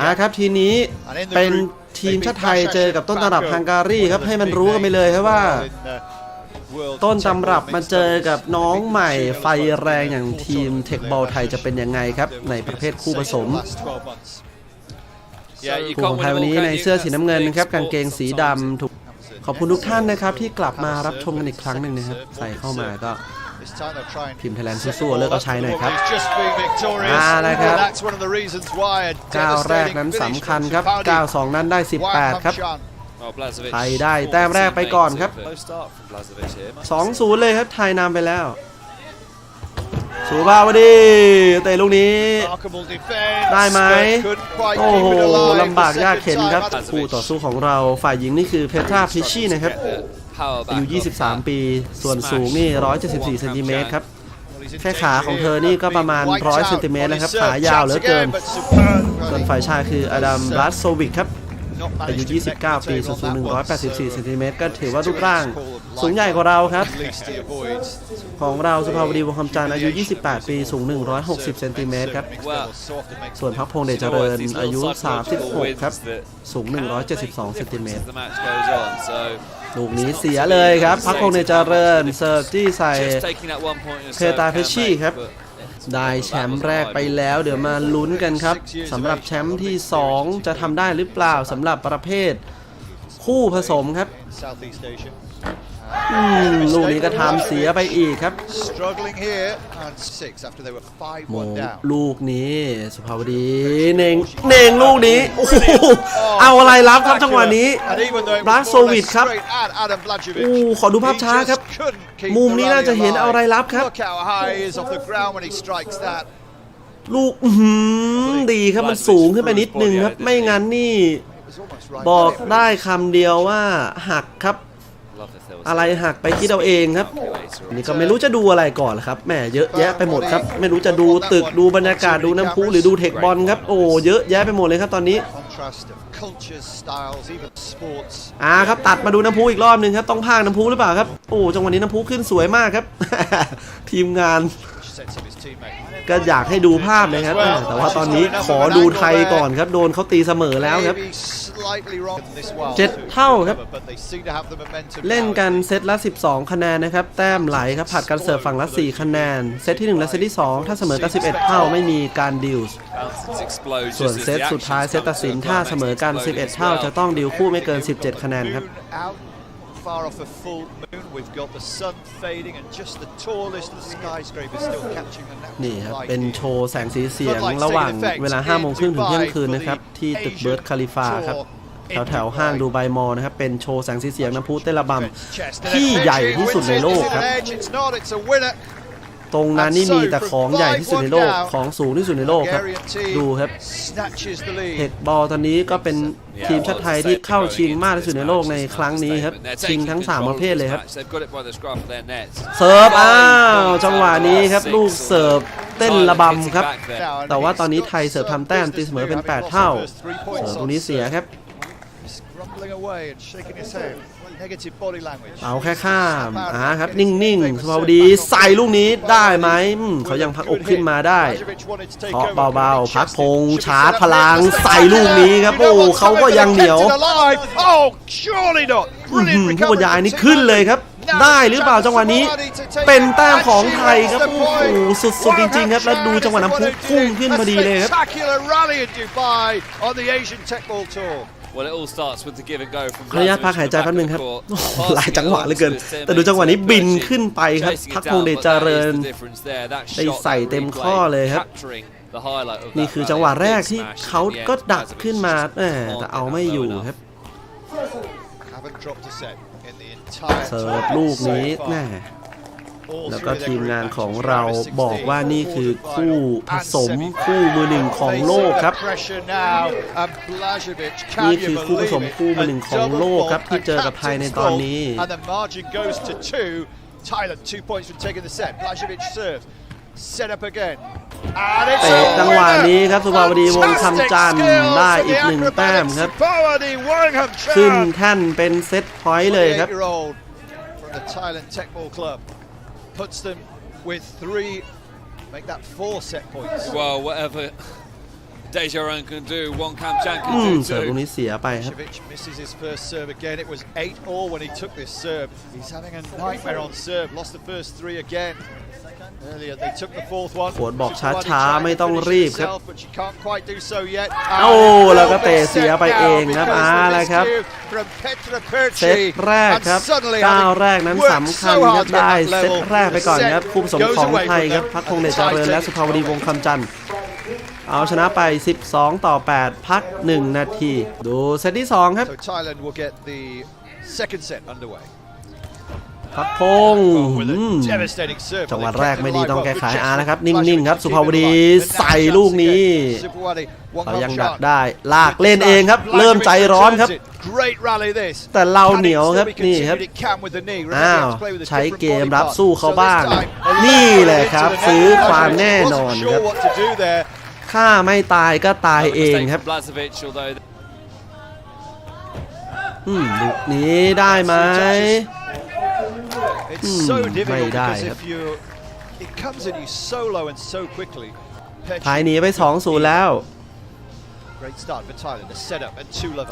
อ่าครับทีนี้เป็นทีมชาติไทยเจอกับต้นตำรับฮังการีครับให้มันรู้กันไปเลยครับว่า ต้นตำรับมาเจอกับน้องใหม่ไฟแรงอย่างทีมเทคบอลไทยจะเป็นยังไงครับ ในประเภทคู่ผสมผู้ของไทยวันนี้ในเสื้อสีน้ำเงินนะครับกางเกงสีดำถูกขอบคุณทุกท่านนะครับที่กลับมารับชมกันอีกครั้งหนึ่งนะครับ ใส่เข้ามาก็ ทีมไทยแลนด์สู้ๆเลิกเอาชัยหน่อยครับอ่าอ่านะนะคครัรับบก้าวแรกนั้นสำคัญครับก้าวสองนั้นได้ 18 ครับไทยได้แต้มแรกไปก่อนครับ 2-0 เลยครับไทยนำไปแล้วสุภาวดีเตะลูกนี้ ได้ไหมโอ้โหลำบากยากเข็นครับคู่ต่อสู้ของเราฝ่ายหญิงนี่คือเพทราพิชชี่นะครับ อายุ 23 ปี ส่วนสูงนี่ 174เซนติเมตรครับ แค่ขาของเธอนี่ก็ประมาณ 100เซนติเมตรนะครับ ขายาวเหลือเกิน ส่วนฝ่ายชายคืออดัมรัสโซวิกครับ อายุ 29 ปีส่วนสูง 184เซนติเมตรก็ถือว่ารูปร่าง สูงใหญ่กว่าเราครับ ของเราสุภาวดีวงคำจันทร์อายุ 28 ปีสูง 160เซนติเมตรครับ ส่วนพักพงษ์เดชเจริญอายุ 36 ครับ สูง 172เซนติเมตร ลูกนี้เสียเลยครับ พักพงษ์เดชเจริญเซิร์ฟที่ใส่เพตาเพชชี่ครับ ได้แชมป์แรกไปแล้ว เดี๋ยวมาลุ้นกันครับสำหรับแชมป์ที่ 2 จะทำได้หรือเปล่าสำหรับประเภทคู่ผสมครับอืม ลูกนี้ก็ทำเสียไปอีกครับโมงลูกนี้สุภาวดีเน่งเน่งลูกนี้โอ้โหเอาอะไรรับครับจังหวะนี้บลัสโซวิดครับอู้ขอดูภาพช้าครับ มุมนี้น่าจะเห็นเอาอะไรรับครับลูกอื้อหือดีครับมันสูงขึ้นไปนิดนึงครับ ไม่งั้นนี่ บอกได้คำเดียวว่าหักครับ อะไรหักไปคิดเอาเองครับนี่ก็ไม่รู้จะดูอะไรก่อนละครับแหมเยอะแยะไปหมดครับ ไม่รู้จะดูตึกดูบรรยากาศดูน้ำพุหรือดูเทคบอลครับโอ้เยอะแยะไปหมดเลยครับตอนนี้อ่าครับตัดมาดูน้ำพุอีกรอบหนึ่งครับต้องพากน้ำพุหรือเปล่าครับโอ้จังหวะนี้น้ำพุขึ้นสวยมากครับ ทีมงาน ก็อยากให้ดูภาพเลยครับอ่าแต่ว่าตอนนี้ขอดูไทยก่อนครับ โดนเขาตีเสมอแล้วครับเจ็ดเท่าครับ เล่นกันเซตละ 12 คะแนนนะครับ แต้มไหลครับผัดกันเสิร์ฟฝั่งละ 4 คะแนน เซตที่ 1 และเซตที่ 2 ถ้าเสมอกัน 11 เท่าไม่มีการดิวส์ส่วนเซตสุดท้ายเซตตัดสินถ้าเสมอกัน 11 เท่าจะต้องดิวคู่ไม่เกิน 17 คะแนนครับ Far off a full moon, we've got the sun fading and just the tallest of the skyscrapers still catching the natural นี่ครับ light เป็น here. โชว์แสงสีเสียงระหว่างเวลา5โมงครึ่งถึงเที่ยงคืนนะครับ ที่ตึกเบิร์ดคาลิฟาครับ แถวแถวๆห้างดูไบมอลนะครับ เป็นโชว์แสงสีเสียงน้ำพุเตลบัมที่ใหญ่ที่สุดในโลกครับ ตรงนั้นนี่มีแต่ของใหญ่ที่สุดในโลกของสูงที่สุดในโลกครับ ดูครับ Snatches the เท lead. คบอลตอนนี้ก็เป็นทีมชาติไทยที่เข้าชิงมากที่สุดในโลกในครั้งนี้ครับชิงทั้ง 3 ประเภทเลยครับเสิร์ฟอ้าวจังหวะนี้ครับลูกเสิร์ฟเต้นระบำครับ แต่ว่าตอนนี้ไทยเสิร์ฟทำแต้มตีเสมอเป็น 8 เท่าเสิร์ฟตรงนี้เสียครับ He's grumbling away and shaking his head. Negative body language. เอาแค่ข้ามอ่าครับ นิ่งๆสวาดีใส่ลูกนี้ได้ไหมอืมเขายังพักอกขึ้นมาได้ Blažević wanted to take เคาะ over. เบาๆ พักพง Should be ชาร์จ set up พลัง again. ใส่ลูกนี้ครับโอ้เขาก็ยังเหนียว Kept it alive. Oh, surely not. อื้อหื Brilliant อผู้บรร recovery ยาย from นี่ Tim ขึ้นเลย Murray. ครับ Now ได้ it's หรือเปล่า chance จังหวะนี้ for Samadhi to take เป็น it. แต้ม And ของ she ไทยครับ wins โอ้ the โห point. สุดๆจริงๆครับ แล้วดูจังหวะน้ำพุพุ่งขึ้นพอดีเลยครับ A spectacular rally in Dubai on the Asian Tech Ball Tour. ขออนุญาตพักหายใจแป๊บนึงครับ หลายจังหวะเหลือเกิน แต่ดูจังหวะนี้บินขึ้นไปครับ พักพงษ์เดชเจริญได้ใส่เต็มข้อเลยครับ นี่คือจังหวะแรกที่เขาก็ดักขึ้นมาแหมแต่เอาไม่อยู่ครับ Haven't dropped a set in the entire เสิร์ฟ tournament ลูกนี้ so far. แน่ All แล้วก็ three of their ทีม group งานของ matches เรา round of บอกว่า 16, นี่คือคู่ผ quarterfinal สม and คู่มือหนึ่งของโลกครับ Face pressure now, and Blažević, can นี่ you คือคู่ผสม believe it? คู่มือหนึ่งของโลกครับ A ที่เจอกับไทยในตอนนี้ captain's fault, And the margin goes to two. Thailand two points from taking the set. Blažević serves. Set up again. And it's เตะ a จังหวะ winner. นี้ครับสุภาวดีวงคำจันทร์ Fantastic skills ได้ from อีก the หนึ่งแต้ม acrobatics ครับ Subawadi Warringham ขึ้น Chan. แท่นเป็นเซตพอยต์เลยครับ puts them with three, make that four set points. Well, whatever Dejaron can do, Wong Kam Chan อืม can เสิร์ฟ do ลูก too. นี้เสียไปครับ Blaževic misses his first serve again. It was 8 all when he took this serve. He's having a nightmare on serve. Lost the first three again. Earlier they took the fourth one. โค้ชบอก Supravati ช้าๆ trying to ไม่ต้อง finish รีบ it ครับ herself, but she can't quite do so yet. โอ้ And แล้วก็ well เตะ been เสีย set ไป down เองครับ because อ่า the แล้วครับ miscue from Petra Perci. เซตแรกครับ And suddenly ก้าว having แรกนั้น worked สำคัญ so ค hard รับ to get ได้ that เซต level, แรกไปก่อน the ครับ set คู่ผสม goes ของ away ไทย from ครับ them. พักพงษ์เดชเจริญและสุภาวดีวงศ์คำจันทร์เอาชนะไป 12 ต่อ 8 พัก 1 นาที ดูเซตที่ 2 ครับ พักพงษ์ With อื a ม devastating serve. จังหวะ They แรก kept it ไม่ดี alive ต้อง well. แก้ไข Good อา checks นะครับ from นิ่งๆครับ Blaževic สุภาวดี keeping it alive. ใส่ลูกนี้ Supravati, Wong เขายัง Kam ดัก Chan. ได้ ลากเล่นเองครับ เริ่มใจร้อนครับ Great rally this. แต่เรา Can it เหนียวครับ still be นี่ครับ continued? It can with the knee. Remember, อ้า you ว have to play with a ใช้ different เกม body รับ part. สู้เขา So this บ้าง time, a นี่ little แหละ into ครับ the net. ซื้อความ Blaževic แน่ wasn't นอนค sure รับ what to do there. ฆ่าไม่ตายก็ตาย Another เอง mistake ครับ from Blaževic, although อืมลูกนี้ได้ไหม It's Hmm, so ไม่ difficult ได้ because ครับ if you it comes at you so low and so quickly. ไทยหนีไป 2-0 แล้ว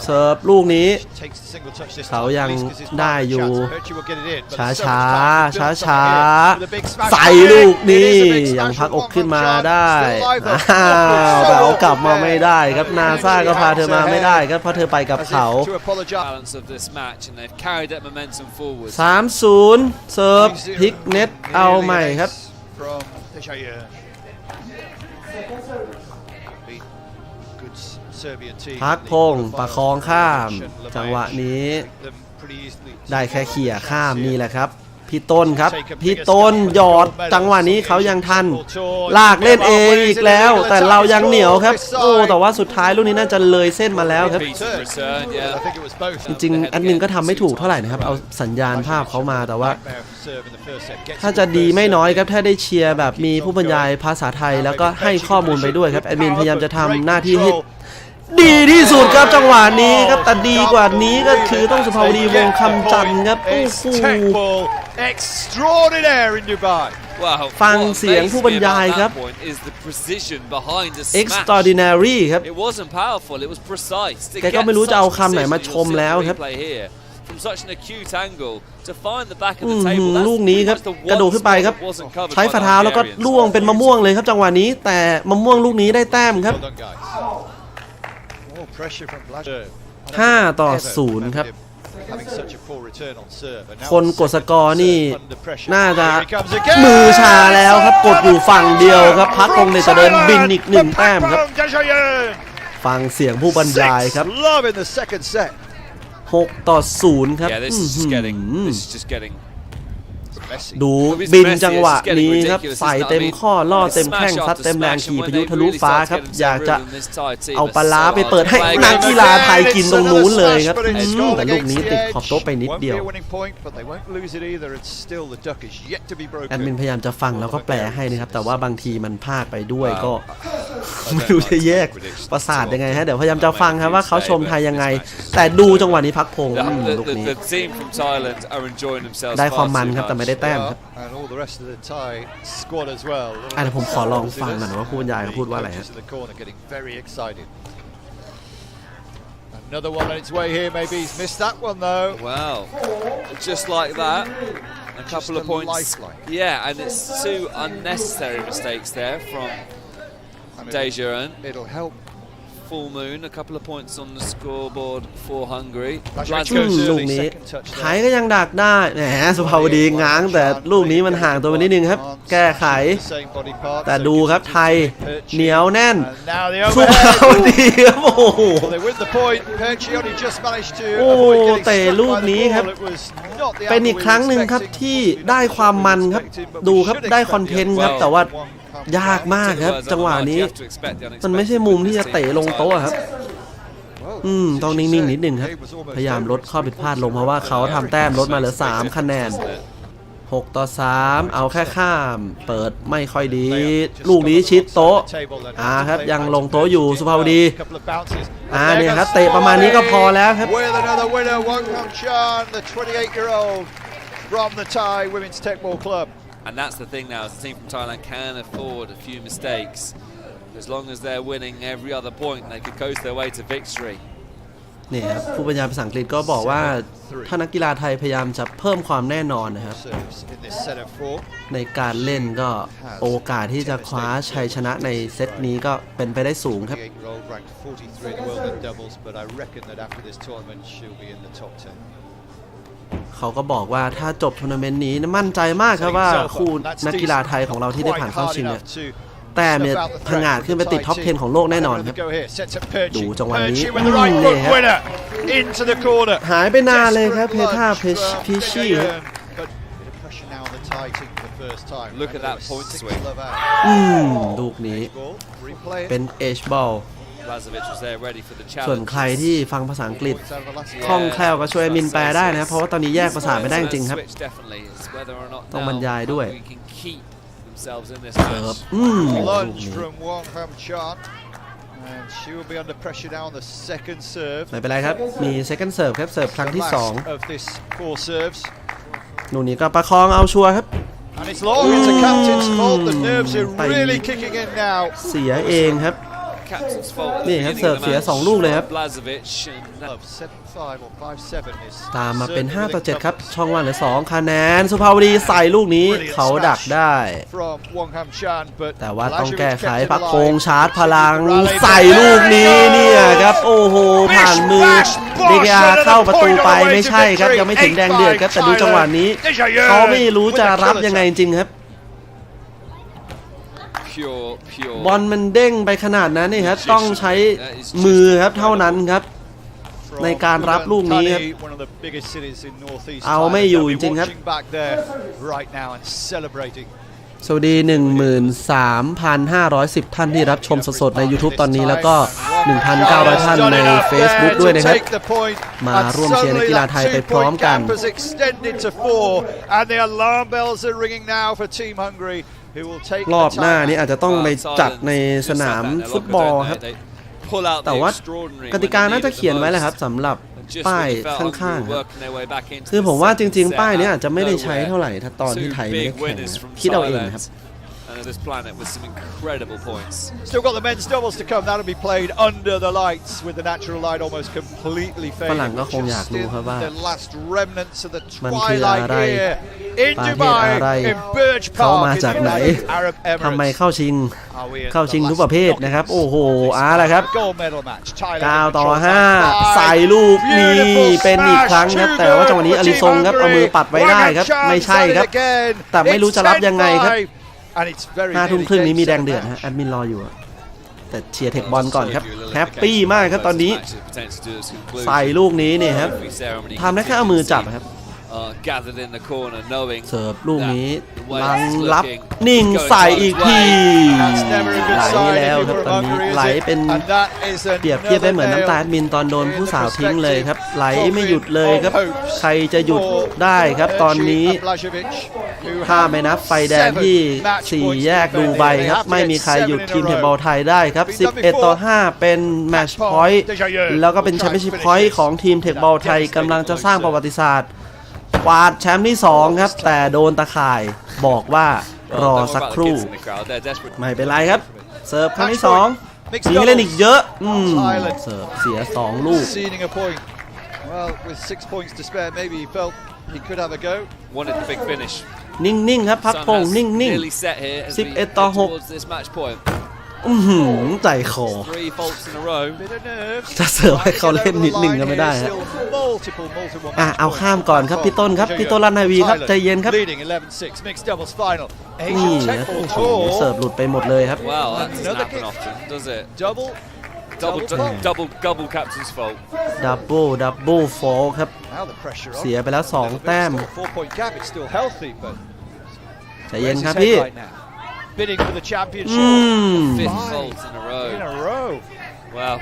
เสิร์ฟลูกนี้ Takes the single touch this เขา time. ยัง Least 'cause his ได้ partner อยู่ chance. Perchi will get it in, but ช้า there's so ช้า much time to ช้า build ช้า something here with a big smash ใส่ back. ลูก It นี้ is a big ยัง smash พัก from อกขึ้นมา Wang Hongchan. ได้ Still alive though. อ้าว So แต่เอากลับมา there. ไม่ได้ครับนาซาก็พาเธอมาไม่ได้ครับเพราะเธอไปกับ As if เขา to apologize. balance of this match, and they've carried that momentum forward. 3-0เสิร์ฟพลิกเน็ตเอาใหม่ครับ พัก in the พงศ์ quarterfinals. ประคองข้าม Lemay จังหวะนี้ beat them pretty easily. ได้แค่เขี่ยข้ามนี่แหละครับ พี่ต้นครับ พี่ต้นหยอดจังหวะนี้เขายังทัน ลากเล่นเองอีกแล้ว แต่เรายังเหนียวครับ โอ้แต่ว่าสุดท้ายลูกนี้น่าจะเลยเส้นมาแล้วครับ Beat and return, I yeah. think it was both. จริงๆแอดมินก็ทำไม่ถูกเท่าไหร่นะครับ เอาสัญญาณภาพเขามาแต่ว่า Nightmare for serve in the first set. Gets ถ้า it จะ in the ดี first ไม่ set. น้อยครับถ้าได้เชียร์แบบมีผู้บรรยายภาษาไทย แล้วก็ให้ข้อมูลไปด้วยครับแอดมินพยายามจะทำหน้าที่ให้ ดีที่สุดครับจังหวะนี้ครับแต่ดีกว่านี้ก็คือต้องสุภาวดีวงศ์คำจันทร์ครับโอ้ It's โห techball extraordinaire in Dubai. Wow, ฟัง what เสียง amazed ผู้บรร me about ยายครับ that point is the precision behind the smash. extraordinary ครับ It wasn't powerful, it was precise. To แกก็ get ไม่รู้จะเอา such คำไหนมา precision, ช you'll ม see แล้ว the ครับ replay here. From such an acute angle to find the back of อื้ the อ table. หือ That's ลูกนี้ครับ pretty much the กระโดด one ขึ้นไปครับ spot that wasn't covered ใช้ by ฝ่า the เท้าแล้วก็ Hungarians. ล่วงเป็นมะม่วงเลยครับจังหวะนี้ แต่มะม่วงลูกนี้ได้แต้มครับ 5 ต่อ 0 ครับ Having such a poor return on serve. And now คนกดสกอร์นี่ under pressure. น่าจะ Here he comes again. มือชาแล้วครับกดอยู่ฝั่งเดียวครับ พักคงเดชเจริญบินอีกหนึ่งแต้มครับ From Dejayer. ฟังเสียงผู้บรรยายครับ Six love in the second set. 6ต่อ 0 ครับ ดู It's บิน messy, จังหวะ it's getting นี้ครับ ridiculous, ใส่ isn't it? เต็ม I mean, ข้อล่อเต็ม smash แข้ง after ซัดเต็มแรง smash, ขี่ and พา when ยุ they ทะลุ really ฟ้า start to ครับ get อยากจะ themselves rhythm, this Thai team เอา is ปลาร้า so ไป hard เปิด to ให้ play นัก against. กีฬาไทยกินตรงนู้นเลยครับ But อื it's ม gone แต่ลูก against นี้ the ติด edge. ขอบโต๊ะไปนิด Won't เดียว be a winning point, but they won't lose it either. It's still the duck is yet to be แอดมิน broken. พยายามจะฟังแล้วก็แปลให้นะครับ แต่ว่าบางทีมันพลาดไปด้วยก็ I ไม่ don't รู้ like จะ to แยก predict ประสาท too ยังไง often. ฮะเดี๋ยวพยายามจะฟังครับว่าเขาชมไทยยังไง But this match is แต่ดูจังหวะนี้พักพงศ์ The, อืม the, ลูก the, นี้ the team from Thailand are enjoying themselves ได้ far ความมัน too ครับแต่ much. ไม่ได้ แต้มครับ Well, and all the rest of the Thai squad as well. อ่ะเดี๋ยวผมขอลองฟังหน่อยนะว่าผู้บรรยายเขาพูดว่าอะไรฮะ Coaches in the corner getting very excited. Another one on its way here. Maybe he's missed that one though. Wow, just like that, a couple Just of a points. lifeline. Yeah, and it's two unnecessary mistakes there from And it'll, Dejaron. it'll help. Full Moon, a couple of points on the scoreboard for Hungary. Blaževic อืม goes ลูก early, นี้ second touch ไทย there. ก็ยังดักได้แหมสุภาวดีง้างแต่ลูกนี้มันห่างตัวไปนิดนึงครับ แก้ไข Same body part, แต่ so ดูครับ gives it ไทย to Perchi. เหนียวแน่น And now the สุภาว overhead. ดีครับโอ้โห Well, they win the point. Perchi only just managed to โอ้ avoid getting เตะ struck ลูก by the นี้ ball. ครับ It was not the เป็นอี angle ก we ครั้ง were หนึ่งครับ expecting. ที่ Possibly ได้ not ความ what we มัน were ครับ expecting, but we ดูครับ should ได้ expect คอนเทนต์ the ครับ other แต่ว่า one come ยาก down. มากครับ Otherwise, จังหวะ otherwise, นี้ you have to expect the มันไม่ใช่ unexpected มุม with ที่ this จะ team เตะ from ลงโต๊ะ Thailand. ครับ Well, อืมต้อง as นิ่ you งๆ said, นิดนึงครับ Dave was almost พยายาม over ลด it. ข้อผิดพลาดลงเพราะว่าเขาทำแต้มลดมาเหลือ 3 คะแนน 6 ต่อ 3 เอาแค่ข้าม เปิดไม่ค่อยดี ลูกนี้ชิดโต๊ะอ่าครับยังลงโต๊ะอยู่สุภาวดีอ่าเนี่ยครับเตะประมาณนี้ก็พอแล้วครับ With another winner, Wang Hong Chan, the 28-year-old from the Thai Women's Tech Ball Club. And that's the thing now, is the team from Thailand can afford a few mistakes As long as they're winning every other point, they could coast their way to victory. เนี่ยครับผู้บรรยายภาษาอังกฤษก็บอกว่าถ้านักกีฬาไทยพยายามจะเพิ่มความแน่นอนนะครับ Serves in this set of four. ในการเล่นก็โอกาสที่จะคว้าชัยชนะในเซตนี้ก็เป็นไปได้สูงครับ The eight-year-old ranked 43 เขาก็บอกว่าถ้าจบทัวร์นาเมนต์นี้มั่นใจมากครับว่าคู่นักกีฬาไทยของเราที่ได้ผ่านเข้าชิงเนี่ยแต้มเนี่ยพังงาดขึ้นไปติดท็อป 10 ของโลกแน่นอนครับ ดูจังหวะนี้ with the right อืม foot นี่ครับ winner into the corner. หายไปนานเลยครับเพ Desperate ท่า lunge เพช from พิชชี่ครับ Gayon, but bit of pressure now on the Thai team for the first time. Look at And that there was point six swing. love out. อืมลูกนี้ Ball, replay it. เป็นเอชบอล Blazovic was there ready for the ส่วน challenge. ใครที่ฟังภาษาอังกฤษ Points out of the last คล่องแคล่วก็ช่วยมินแปลได้นะครับเพราะว่าตอนนี้แยกภาษาไม่ได้จริงๆครับ Switch definitely. It's whether or not ต้องบรร now ยายด้วย Hungary can keep themselves in this เสิร์ฟ match. อืมลูก Lunge นี้ from Wong Ham Chan. And she will be under pressure now on the second serve. ไม่เป็นไรครับ มี second serve ครับ เสิร์ฟครั้ง The ที่ last of this four serves. 2ลูกนี้ก็ประคองเอาชัวร์ครับ And it's long, it's a captain's fault. The nerves are Bye. really kicking in now. เสียเองครับ Captain's fault. at the นี่ครับ beginning เสิร์ฟ of the เสีย match สองลูกเลยครับ from Blazovic and that- Of 7-5 or 5-7 is ตามมาเป็น certainly 5ต่อ within 7ครับ compass ช่องว่างเหลือ 2 คะแนน สุภาวดีใส่ลูกนี้เขาดักได้ From Wong Ham Chan, but แต่ว่าต้อง Blažević แก้ไข kept it พัก alive. โคงชาร์จพลัง Rally ใส่ลูกนี้เนี่ยครับ โอ้โห ผ่านมือเดกอาเข้าประตูไปไม่ใช่ครับ ยังไม่ถึงแดงเดือดครับ แต่ดูจังหวะนี้ เขาไม่รู้จะรับยังไงจริงครับ pure, pure. บอลมันเด้งไปขนาดนั้นนี่ครับต้องใช้มือครับเท่านั้นครับ From ในการรับลูกนี้ครับ Udon Thani, one of the biggest cities in northeast เอาไม่ Thailand. อยู่ They'll be จริงๆครับ watching back there right now and celebrating. สวัสดี 13,510 ท่านที่รับชมสดๆ ใน YouTube ตอนนี้แล้วก็ 1,900 ท่านใน Facebook ด้วยนะครับ มาร่วมเชียร์นักกีฬาไทยไปพร้อมกัน รอบหน้านี้อาจจะต้องไปจัดในสนามฟุตบอลครับ แต่ว่ากติกาน่าจะเขียนไว้แหละครับสำหรับป้ายข้างๆครับคือผมว่าจริง ๆ ป้ายนี้อาจจะไม่ได้ใช้เท่าไหร่ถ้าตอนที่ไทยไม่ได้แข่งนะครับคิดเอาเองนะครับ And this planet with some incredible points. Still got the men's doubles to come. That'll be played under the lights with the natural light almost completely ฝรั่ง fading. ก็คงอยากรู้ครับว่า The last remnants of the มันคือ twilight อะไร here in ประเทศ Dubai อะไร in Burj เขา Park มา in จาก the ไหน United Arab ทำไม Emirates. เข้าชิง Are we in เข้า the ชิง last ทุกประเภทนะครับ knockout โอ้โห of this เอาละครับ gold medal match. Thailand 9ต่อ controls that 5 by ใส่ลูกนี้ beautiful เป็นอีกครั้ง smash ครับ too แต่ว่าจังหวะนี้ good อ for ลิซง Team ครับ เอามือ Hungary. ปัดไว้ได้ครับ Wang Chan ไม่ใช่ครับ done it again. แต่ไม่รู้จะรับยังไงครับ It's 10-5 and it's very ห้าทุ่ม nearly ครึ่งนี้มี game แดง set เดือด match. ฮะแอดมินรออยู่อะแต่เชียร์เทคบอลก่อนครับแฮปปี้มากครับตอนนี้ ใส่ลูกนี้เนี่ยครับทำได้แค่เอามือจับครับ gathered in the corner knowing เสิร์ฟลูกนี้ that the way ลัง it's รับ looking, นิ่ง going ใส่ Thailand's อีกที way. That's never a good ไหล sign แล้ว if ครับ you're ตอนนี้ Hungary, is ไหล it? เป็น And that is เปรียบเทียบได้เหมือนน้ำตาล another มินตอนโดน nail ผู้สาว in the ทิ้งเลยครับ ไหลไม่หยุด perspective เลยครับ of hopes ใครจะหยุด for ได้ครับตอนนี้ Hershey and Blažević, who ถ้า have ไม่นับไฟแดง seven ที่ match 4 points แยก to ดู defend. ใบ They ครับ have to ไม่ get มีใครหยุด seven in ทีม a เทค row. บอลไทยได้ครับ 11 ต่อ 5 เป็นแมตช์พอยต์แล้วก็เป็นแชมเปี้ยนชิพพอยต์ของทีมเทคบอลไทยกำลังจะสร้างประวัติศาสตร์ กวาดแชมป์ที่ 2 ครับ แต่โดนตะข่ายบอกว่ารอสักครู่ ไม่เป็นไรครับเสิร์ฟครั้งที่2มีเล่นอีกเยอะ อืม เสิร์ฟเสีย 2 ลูก นิ่งๆ ครับ พักพงนิ่งๆ 11 ต่อ 6 อื้อหือใจคอ Three faults in a row. Bit of nerves. จะเสิร์ฟให้เขาเล่นนิดนึงก็ไม่ได้ฮะ Still multiple, multiple อะ match เอา points ข้ามก่อนครับพี่ต้นครับพี่ต้นรันนาวีครับใจเย็นครับ Leading 11-6, mixed doubles final. นี่ Asian ครับ Tech โอ้ Ball โห Tour. เสิร์ฟหลุดไปหมดเลยครับ Wow, that doesn't Another happen kick. often, does it? Double. Double, Double fault. double, double, double captain's fault. ดับเบิลดับเบิลฟอลครับ Now the pressure on. เสียไปแล้ว 2 แต้ม Four point gap, it's still healthy, but ใจเย็น where's ครับ his พี่ head right now? Bidding for the อื championship. ม Fifth Five. fault in a row. In a row. Wow.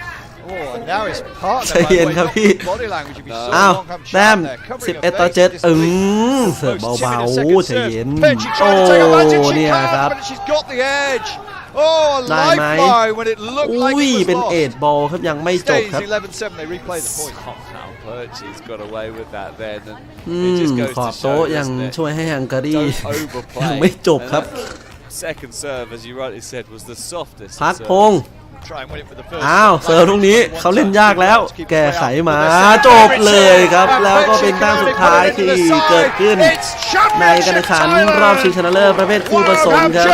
Oh, and now his partner. ใจเย็น by the way, ครับ not พี่ Body language, if you saw อ้าว Long Ham แต้ม Chan there, covering her 11ต่อ face, 7อื disbelief. มเสิร์ฟ Most เบา timid ๆ second ใจ serve. เย็น Pecci โอ้ trying to take advantage. She เนี่ย can't, ครับ but she's got the edge. Oh, a ได้ไหม lifeline when it looked อุ้ like ย it เป็น was เอ็ด lost. บอลครับยังไม่จบ Stays ครับ 11-7. They replay the point. Somehow Perchie's got away with that then. And อื it ม just goes ขอบ to โต๊ะ show, ยัง doesn't it? ช่วยให้ฮังการี Don't overplay. ยังไม่จบครับ And second serve, as you rightly said, was the softest. พัก serve. พงษ์ Try and win it with the first อ้าว serve. เสิร์ฟตรงนี้เขาเล่นยากแล้วแก้ไขมาจบเลยครับแล้วก็เป็นแต้มสุดท้ายที่เกิดขึ้นในการแข่งขันรอบชิงชนะเลิศประเภทคู่ผสมครับ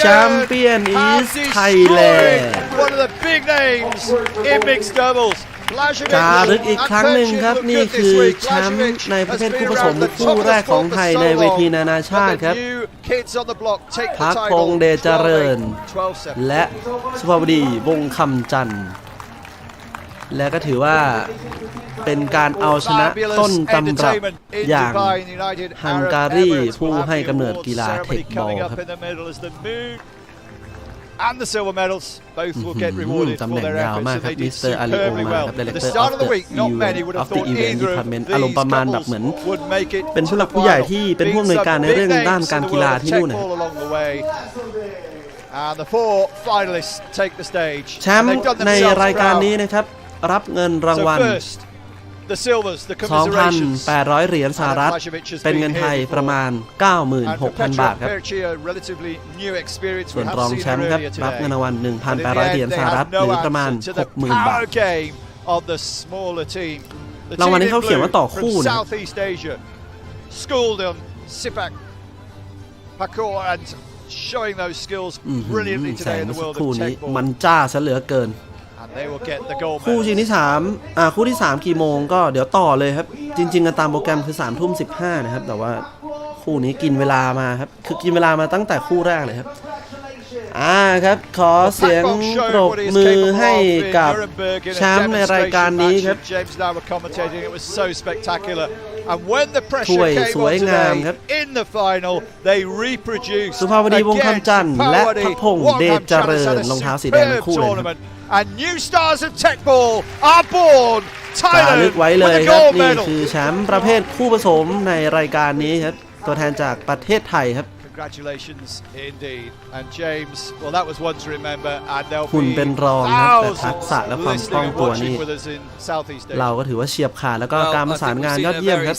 แชมเปี้ยนอีสไทยแลนด์ One of the big จารึกอีกครั้งหนึ่งครับนี่คือแชมป์ในประเภทคู่ผสมคู่แรกของไทยในเวทีนานาชาติครับพักพงเดชเจริญ และสุภาพดีวงคำจันทร์และก็ถือว่าเป็นการเอาชนะต้นตำรับอย่างฮังการีผู้ให้กำเนิดกีฬาเทคบอลครับ And the silver medals both will get อื้อหือ rewarded ตำ for แหน่ง their ยาว efforts มาก and ครับ they มิ did สเตอร์อาริโอ superbly มา well. ครับ At the Director start of of the the week, not EU many would have of the thought Event either of Department อารมณ์ these ประมาณแบบ couples เหมือน would make it เป็น to ผู้ the หลักผู้ใหญ่ final. ที่เป็น Being ผู้อำนวยการ some ใน big เรื่อง names ด้าน in การ the กีฬา world of ที่นู่นนะ tech ball along the way. And the four finalists take the stage. แชม And ป์ they've done ใน themselves รายการ proud. นี้นะครับรับเงินราง So วัล 2,800 เหรียญสหรัฐ เป็นเงินไทยประมาณ And for 96,000 บาท Petra ครับ Perchi, a relatively new experience. ส่วน We have รอง seen แช her มป์ครับ earlier รับ today. เงินรางวัล But in the 1,800 เหรียญ end, ส they หรัฐ had หรือ no ประมาณ answer to the 60,000 บาท power game of the smaller team. The รางวัล team นี้ in เขาเขียนว่า blue ต่อคู่ from นะ Southeast Asia, schooled on Sipak Parkour and showing those skills อื้อหือ brilliantly แส today ง in เมื่ the อสัก world ครู่ of นี้ tech ball. มันจ้าซะเหลือเกิน And they will get the gold คู่ชิง medal. ที่3อ่าคู่ที่ 3 กี่โมงก็เดี๋ยวต่อเลยครับ จริงๆกันตามโปรแกรมคือ3ทุ่ม15นะครับ แต่ว่าคู่นี้กินเวลามาครับ คือกินเวลามาตั้งแต่คู่แรกเลยครับอ่าครับขอเสียง Pakbok ป showed รบ what he is มือ capable ให้ of in กับ Nuremberg in a แชมป์ในรายการ demonstration นี้ match ครับ and James now were commentating. It was so spectacular. And when the ถ้ pressure วย came สวย on งาม today ครับ in the final, they reproduced สุภาวดีวง again, คำจันทร์และ Supawadi, พักพงษ์ Wong เดช Kam เจ Chan ริ has ญ had a รองเท้าสีแดงทั้ superb งคู่เลยครับ tournament. And new stars of tech ball are born. จารึ Thailand กไว้เล with ย the ครับ gold นี่ medal. คือแชมป์ประเภทคู่ผสมในรายการนี้ครับ ตัวแทนจากประเทศไทยครับ Congratulations indeed. And James, well, that was one to remember. And there'll หุ่น be เป็นรองครับแต่ thousands ทักษะและความคล่อง listening and ตัว watching นี่ with us in Southeast Asia. เราก็ถือว่าเฉียบขาดแล้วก็ Well, การ I ประสาน think งาน we've ยอ seen ด a เยี่ยมค very รับ